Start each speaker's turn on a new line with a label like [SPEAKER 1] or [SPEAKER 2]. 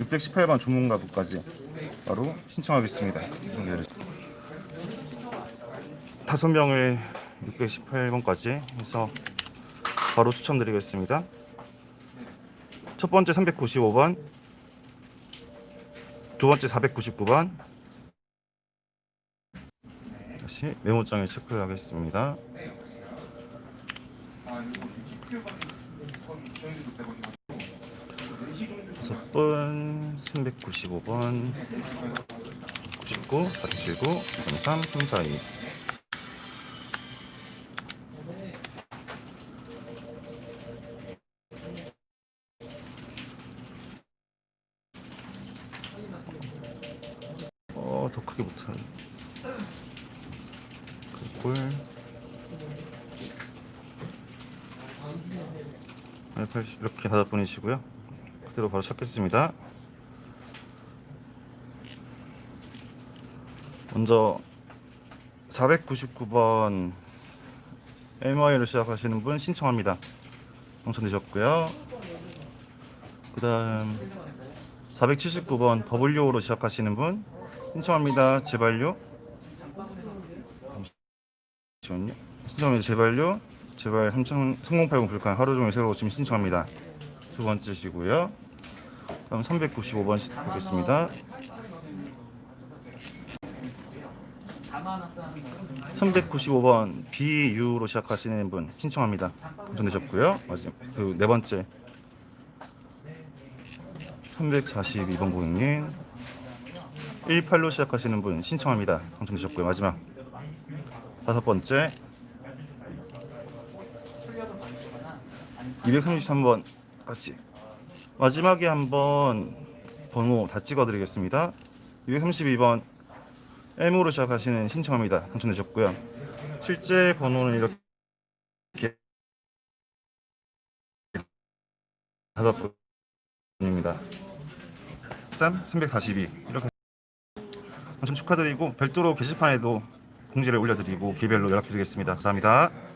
[SPEAKER 1] 618번 전문가부까지 바로 신청하겠습니다. 다섯 명을 618번까지 해서 바로 추첨드리겠습니다. 첫 번째 395번, 두 번째 499번. 다시 메모장에 체크를 하겠습니다. 다섯 번, 395번, 99, 479, 33, 342. 어, 더 크게 못하네. 그골. 네, 80, 이렇게 다섯 분이시고요. 그대로 바로 찾겠습니다. 먼저 499번 MI를 시작하시는 분 신청합니다. 당첨되셨고요. 그 다음 479번 W로 시작하시는 분 신청합니다. 제발요. 잠시만요. 신청합니다. 제발요. 제발 3080 불칸 하루 종일 새로 오시면 신청합니다. 두 번째시고요. 그럼 395번 보겠습니다. 395번 BU로 시작하시는 분 신청합니다. 당첨되셨고요. 그네 번째 342번 고객님 18로 시작하시는 분 신청합니다. 당첨되셨고요. 마지막 다섯 번째 233번 같이 마지막에 한번 번호 다 찍어드리겠습니다. 232번 M으로 시작하시는 신청합니다. 당첨되셨고요. 실제 번호는 이렇게 다섯 분입니다. 3, 342 이렇게 당첨 축하드리고 별도로 게시판에도 공지를 올려드리고 기별로 연락드리겠습니다. 감사합니다.